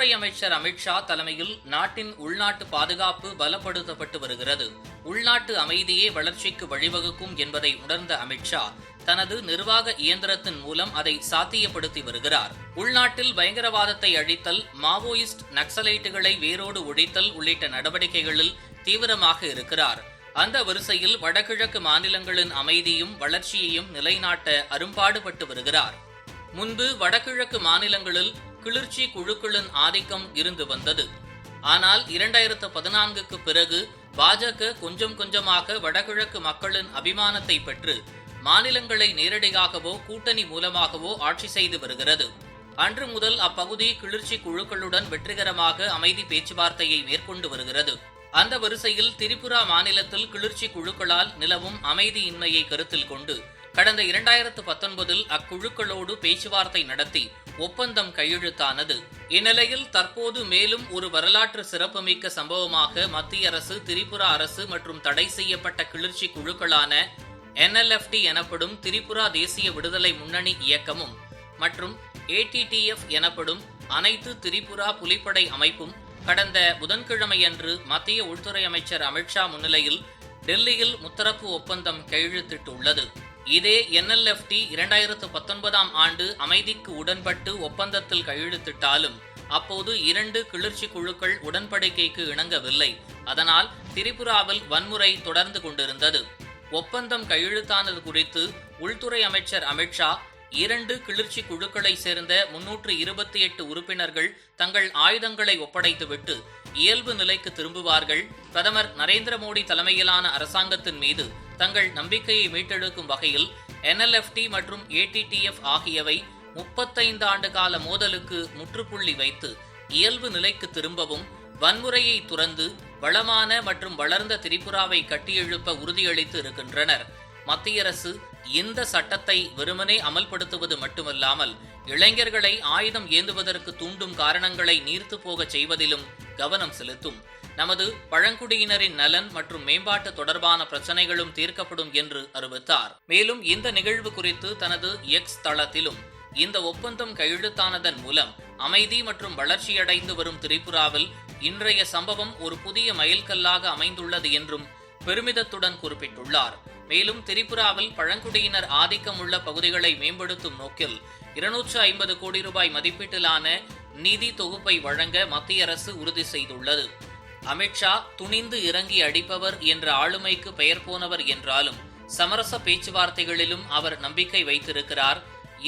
உள்துறை அமைச்சர் அமித்ஷா தலைமையில் நாட்டின் உள்நாட்டு பாதுகாப்பு பலப்படுத்தப்பட்டு வருகிறது. உள்நாட்டு அமைதியே வளர்ச்சிக்கு வழிவகுக்கும் என்பதை உணர்ந்த அமித்ஷா தனது நிர்வாக இயந்திரத்தின் மூலம் அதை சாத்தியப்படுத்தி வருகிறார். உள்நாட்டில் பயங்கரவாதத்தை அழித்தல் மாவோயிஸ்ட் நக்சலைட்டுகளை வேரோடு ஒழித்தல் உள்ளிட்ட நடவடிக்கைகளில் தீவிரமாக இருக்கிறார். அந்த வரிசையில் வடகிழக்கு மாநிலங்களின் அமைதியும் வளர்ச்சியையும் நிலைநாட்ட அரும்பாடுபட்டு வருகிறார். முன்பு வடகிழக்கு மாநிலங்களில் கிளர்ச்சி குழுக்களின் ஆதிக்கம் இருந்து வந்தது. ஆனால் இரண்டாயிரத்து பதினான்குக்கு பிறகு பாஜக கொஞ்சம் கொஞ்சமாக வடகிழக்கு மக்களின் அபிமானத்தை பெற்று மாநிலங்களை நேரடியாகவோ கூட்டணி மூலமாகவோ ஆட்சி செய்து வருகிறது. அன்று முதல் அப்பகுதி கிளர்ச்சி குழுக்களுடன் வெற்றிகரமாக அமைதி பேச்சுவார்த்தையை மேற்கொண்டு வருகிறது. அந்த வரிசையில் திரிபுரா மாநிலத்தில் கிளர்ச்சி குழுக்களால் நிலவும் அமைதியின்மையை கருத்தில் கொண்டு கடந்த இரண்டாயிரத்து பத்தொன்பதில் அக்குழுக்களோடு பேச்சுவார்த்தை நடத்தி ஒப்பந்தம் கையெழுத்தானது. இந்நிலையில் தற்போது மேலும் ஒரு வரலாற்று சிறப்புமிக்க சம்பவமாக மத்திய அரசு திரிபுரா அரசு மற்றும் தடை செய்யப்பட்ட கிளர்ச்சி குழுக்களான என்எல்எஃப்டி எனப்படும் திரிபுரா தேசிய விடுதலை முன்னணி இயக்கமும் மற்றும் ஏடிடிஎஃப் எனப்படும் அனைத்து திரிபுரா புலிப்படை அமைப்பும் கடந்த புதன்கிழமையன்று மத்திய உள்துறை அமைச்சர் அமித்ஷா முன்னிலையில் டெல்லியில் முத்தரப்பு ஒப்பந்தம் கையெழுத்திட்டுள்ளது. இதே என்எல்எஃப்டி இரண்டாயிரத்து பத்தொன்பதாம் ஆண்டு அமைதிக்கு உடன்பட்டு ஒப்பந்தத்தில் கையெழுத்திட்டாலும் அப்போது இரண்டு கிளர்ச்சி குழுக்கள் உடன்படிக்கைக்கு இணங்கவில்லை. அதனால் திரிபுராவில் வன்முறை தொடர்ந்து கொண்டிருந்தது. ஒப்பந்தம் கையெழுத்தானது குறித்து உள்துறை அமைச்சர் அமித்ஷா இரண்டு கிளர்ச்சி குழுக்களை சேர்ந்த முன்னூற்று இருபத்தி எட்டு உறுப்பினர்கள் தங்கள் ஆயுதங்களை ஒப்படைத்துவிட்டு இயல்பு நிலைக்கு திரும்புவார்கள். பிரதமர் நரேந்திர மோடி தலைமையிலான அரசாங்கத்தின் மீது தங்கள் நம்பிக்கையை மீட்டெடுக்கும் வகையில் என்எல்எஃப்டி மற்றும் ஏடிடிஎஃப் ஆகியவை முப்பத்தைந்து ஆண்டு கால மோதலுக்கு முற்றுப்புள்ளி வைத்து இயல்பு நிலைக்கு திரும்பவும் வன்முறையை துறந்து வளமான மற்றும் வளர்ந்த திரிபுராவை கட்டியெழுப்ப உறுதியளித்து இருக்கின்றனர். மத்திய அரசு இந்த சட்டத்தை வெறுமனே அமல்படுத்துவது மட்டுமல்லாமல் இளைஞர்களை ஆயுதம் ஏந்துவதற்கு தூண்டும் காரணங்களை நீர்த்து போகச் செய்வதிலும் கவனம் செலுத்தும். நமது பழங்குடியினரின் நலன் மற்றும் மேம்பாட்டு தொடர்பான பிரச்சனைகளும் தீர்க்கப்படும் என்று அறிவித்தார். மேலும் இந்த நிகழ்வு குறித்து தனது எக்ஸ் தளத்திலும் இந்த ஒப்பந்தம் கையெழுத்தானதன் மூலம் அமைதி மற்றும் வளர்ச்சியடைந்து வரும் திரிபுராவில் இன்றைய சம்பவம் ஒரு புதிய மைல்கல்லாக அமைந்துள்ளது என்றும் பெருமிதத்துடன் குறிப்பிட்டுள்ளார். மேலும் திரிபுராவில் பழங்குடியினர் ஆதிக்கம் உள்ள பகுதிகளை மேம்படுத்தும் நோக்கில் இருநூற்று ஐம்பது கோடி ரூபாய் மதிப்பீட்டிலான நிதி தொகுப்பை வழங்க மத்திய அரசு உறுதி செய்துள்ளது. அமித்ஷா துணிந்து இறங்கி அடிப்பவர் என்ற ஆளுமைக்கு பெயர் போனவர் என்றாலும் சமரச பேச்சுவார்த்தைகளிலும் அவர் நம்பிக்கை வைத்திருக்கிறார்.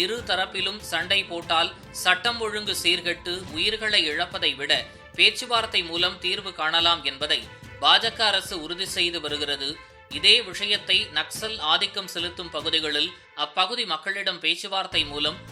இரு தரப்பிலும் சண்டை போட்டால் சட்டம் ஒழுங்கு சீர்கெட்டு உயிர்களை இழப்பதை விட பேச்சுவார்த்தை மூலம் தீர்வு காணலாம் என்பதை பாஜக அரசு உறுதி செய்து வருகிறது. இதே விஷயத்தை நக்சல் ஆதிக்கம் செலுத்தும் பகுதிகளில் அப்பகுதி மக்களிடம் பேச்சுவார்த்தை மூலம்